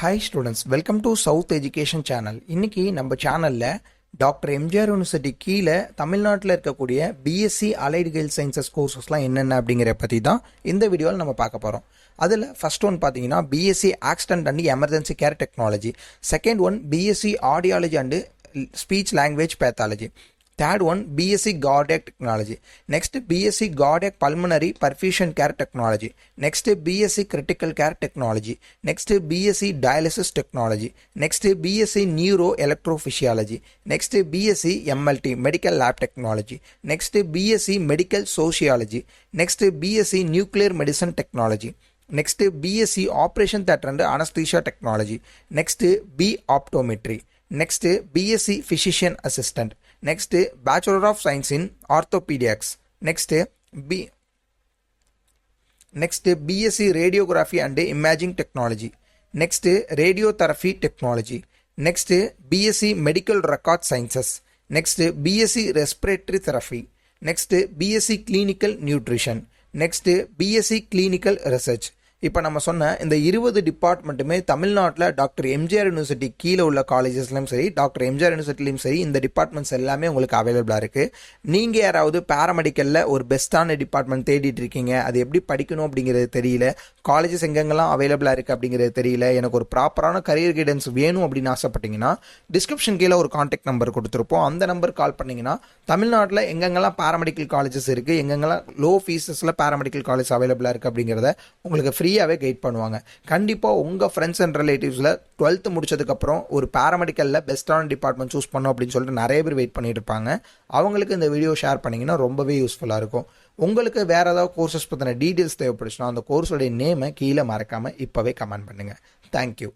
Hi students welcome to south education channel இன்னைக்கு நம்ம சேனலில் டாக்டர் எம்ஜிஆர் யூனிவர்சிட்டி கீழே தமிழ்நாட்டில் இருக்கக்கூடிய பிஎஸ்சி அலைடு ஹெல்த் சயின்சஸ் கோர்சஸ்லாம் என்னென்ன அப்படிங்கிற பற்றி தான் இந்த வீடியோவில் நம்ம பார்க்க போகிறோம் அதில் ஃபஸ்ட் ஒன் பார்த்தீங்கன்னா BSc accident and emergency care technology second one BSc audiology and speech language pathology Third one, BSc Cardiac Technology. Next, BSc Cardiac Pulmonary Perfusion Care Technology. Next, BSc Critical Care Technology. Next, BSc Dialysis Technology. Next, BSc Neuro Electrophysiology. Next, BSc MLT Medical Lab Technology. Next, BSc Medical Sociology. Next, BSc Nuclear Medicine Technology. Next, BSc Operation Theatre and Anesthesia Technology. Next, B Optometry. Next, day BSc Physician Assistant. Next, day Bachelor of Science in Orthopedics. Next, day B. Next, day BSc Radiography and Imaging Technology. Next, day Radiotherapy Technology. Next, day BSc Medical Record Sciences. Next, day BSc Respiratory Therapy. Next, day BSc Clinical Nutrition. Next, day BSc Clinical Research. இப்போ நம்ம சொன்ன இந்த இருபது டிபார்ட்மெண்ட்டுமே தமிழ்நாட்டில் doctor MGR university கீழே உள்ள காலேஜஸ்லையும் சரி doctor MGR யூனிவர்சிட்டிலையும் சரி இந்த டிபார்ட்மெண்ட்ஸ் எல்லாமே உங்களுக்கு அவைலபிளாக இருக்குது நீங்கள் யாராவது பேராமெடிக்கலில் ஒரு பெஸ்ட்டான டிபார்ட்மெண்ட் தேடிட்டு இருக்கீங்க அது எப்படி படிக்கணும் அப்படிங்கிறது தெரியல காலேஜஸ் எங்கெங்கெல்லாம் அவைலபிளாக இருக்குது அப்படிங்கிறது தெரியல எனக்கு ஒரு ப்ராப்பரான கரியர் கைடன்ஸ் வேணும் அப்படின்னு ஆசைப்பட்டீங்கன்னா டிஸ்கிரிப்ஷன் கீழே ஒரு காண்டாக்ட் நம்பர் கொடுத்துருப்போம். அந்த நம்பர் கால் பண்ணிங்கன்னா தமிழ்நாட்டில் எங்கெங்கெல்லாம் பேராமெடிக்கல் காலேஜஸ் இருக்குது எங்கெங்கெல்லாம் லோ ஃபீஸஸில் பேராமெடிக்கல் காலேஜ் அவைலபிளாக இருக்குது அப்படிங்கிறத உங்களுக்கு ஃப்ரீ ஃப்ரீயாகவே கைட் பண்ணுவாங்க. கண்டிப்பாக உங்கள் ஃப்ரெண்ட்ஸ் அண்ட் ரிலேட்டிவ்ஸில் டுவெல்த்து முடிச்சதுக்கப்புறம் ஒரு பேராமெடிக்கலில் பெஸ்ட்டான டிபார்ட்மெண்ட் சூஸ் பண்ணோம் அப்படின்னு சொல்லிட்டு நிறைய பேர் வெயிட் பண்ணிட்டு இருப்பாங்க. அவங்களுக்கு இந்த வீடியோ ஷேர் பண்ணிங்கன்னா ரொம்பவே யூஸ்ஃபுல்லாக இருக்கும். உங்களுக்கு வேறு ஏதாவது கோர்சஸ் பற்றின டீட்டெயில்ஸ் தேவைப்படுச்சுன்னா அந்த கோர்ஸோடைய நேமை கீழே மறக்காமல் இப்போவே கமெண்ட் பண்ணுங்கள் தேங்க்யூ